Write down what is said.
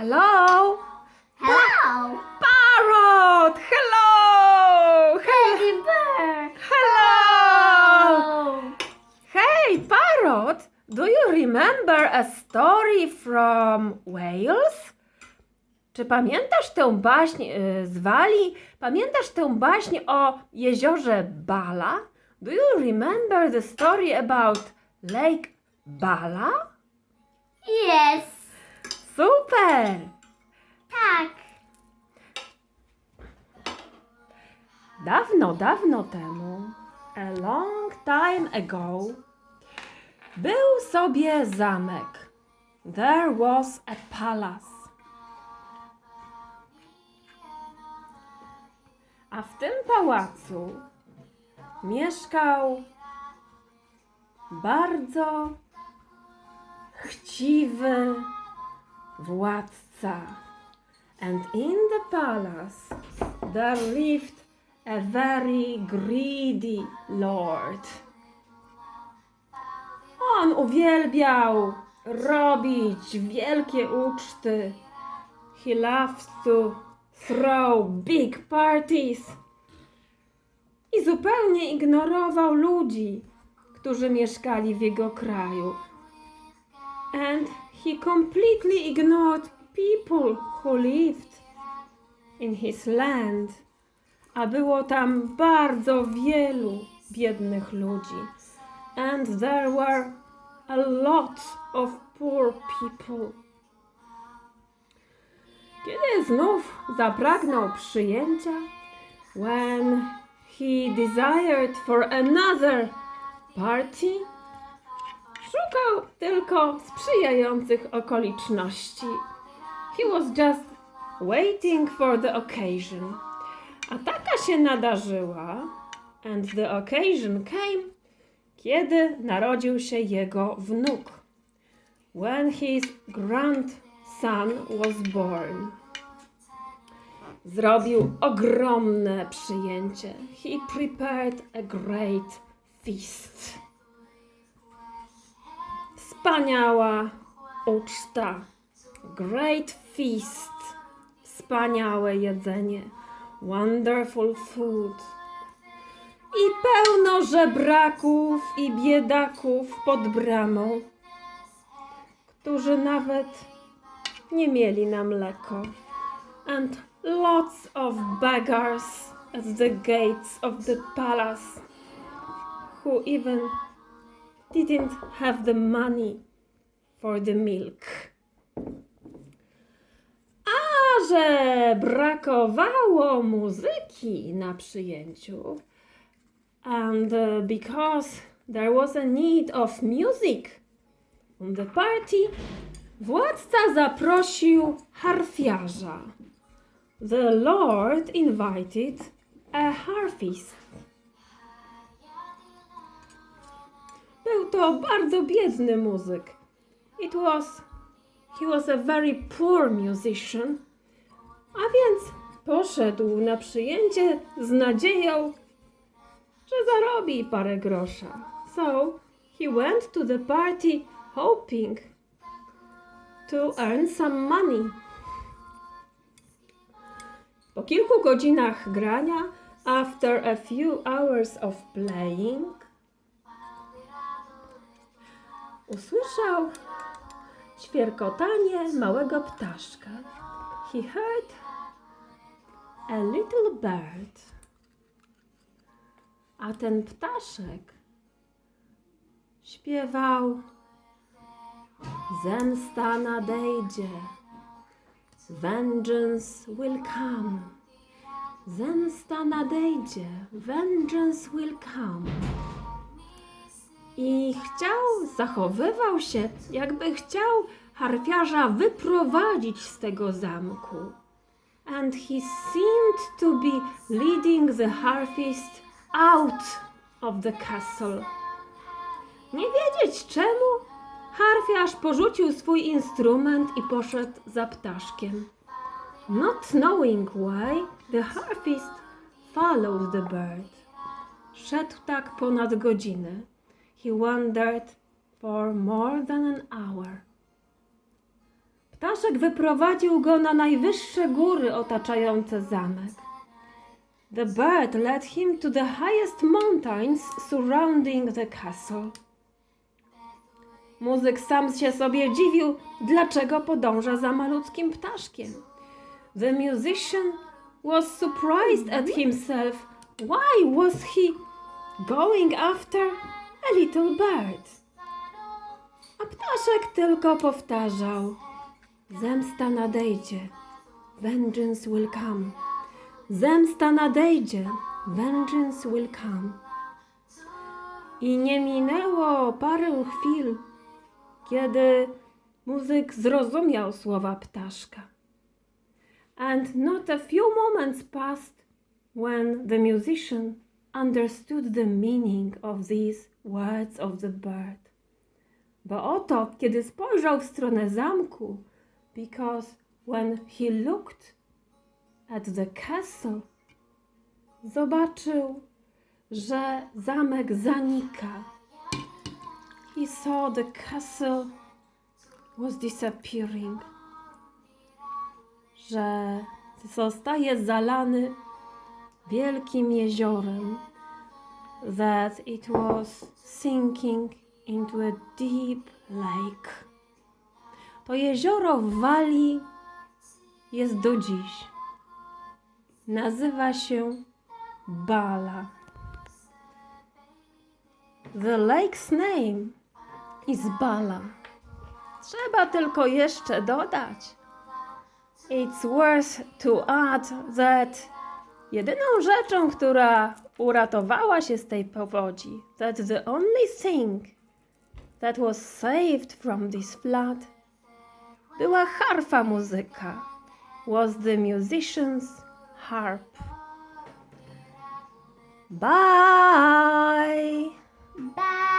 Hello? Hello, Parrot! Hello! He- Bear. Hello! Hey, Parrot! Do you remember a story from Wales? Czy pamiętasz tę baśń y, z Walii? Pamiętasz tę baśń o jeziorze Bala? Do you remember the story about Lake Bala? Yes, Super! tak. Dawno, dawno temu, a long time ago, był sobie zamek. There was a palace. A w tym pałacu mieszkał bardzo chciwy władca. And in the palace there lived a very greedy lord. On uwielbiał robić wielkie uczty. He loved to throw big parties. I zupełnie ignorował ludzi, którzy mieszkali w jego kraju. And he completely ignored people who lived in his land. A było tam bardzo wielu biednych ludzi. And there were a lot of poor people. Kiedy znów zapragnął przyjęcia, when he desired for another party, szukał tylko sprzyjających okoliczności. He was just waiting for the occasion. A taka się nadarzyła, and the occasion came, kiedy narodził się jego wnuk. When his grandson was born. Zrobił ogromne przyjęcie. He prepared a great feast. Wspaniała uczta. Great feast. Wspaniałe jedzenie. Wonderful food. I pełno żebraków i biedaków pod bramą, którzy nawet nie mieli na mleko. And lots of beggars at the gates of the palace, who even didn't have the money for the milk. A że brakowało muzyki na przyjęciu, and uh, because there was a need of music on the party, władca zaprosił harfiarza. The Lord invited a harpist. Był bardzo biedny muzyk. It was He was a very poor musician, a więc poszedł na przyjęcie z nadzieją, że zarobi parę grosza. So he went to the party hoping to earn some money. Po kilku godzinach grania, after a few hours of playing, usłyszał ćwierkotanie małego ptaszka. He heard a little bird. A ten ptaszek śpiewał Zemsta nadejdzie. Vengeance will come. Zemsta nadejdzie. Vengeance will come. I chciał, zachowywał się, jakby chciał harfiarza wyprowadzić z tego zamku. And he seemed to be leading the harpist out of the castle. Nie wiedzieć czemu, harfiarz porzucił swój instrument i poszedł za ptaszkiem. Not knowing why, the harpist followed the bird. Szedł tak ponad godzinę. He wandered for more than an hour. ptaszek wyprowadził go na najwyższe góry otaczające zamek. The bird led him to the highest mountains surrounding the castle. Muzyk sam się sobie dziwił, dlaczego podąża za malutkim ptaszkiem. The musician was surprised at himself. Why was he going after a little bird? A ptaszek tylko powtarzał: Zemsta nadejdzie, vengeance will come. Zemsta nadejdzie, vengeance will come. I nie minęło parę chwil, kiedy muzyk zrozumiał słowa ptaszka. And not a few moments passed when the musician understood the meaning of these words of the bird. Bo oto, kiedy spojrzał w stronę zamku, because when he looked at the castle, zobaczył, że zamek zanika. He saw the castle was disappearing. Że zostaje zalany wielkim jeziorem. That it was sinking into a deep lake. To jezioro w Walii jest do dziś. Nazywa się Bala. The lake's name is Bala. Trzeba tylko jeszcze dodać. It's worth to add that Jedyną rzeczą, która uratowała się z tej powodzi, that the only thing that was saved from this flood była harfa muzyka, was the musician's harp. Bye! Bye!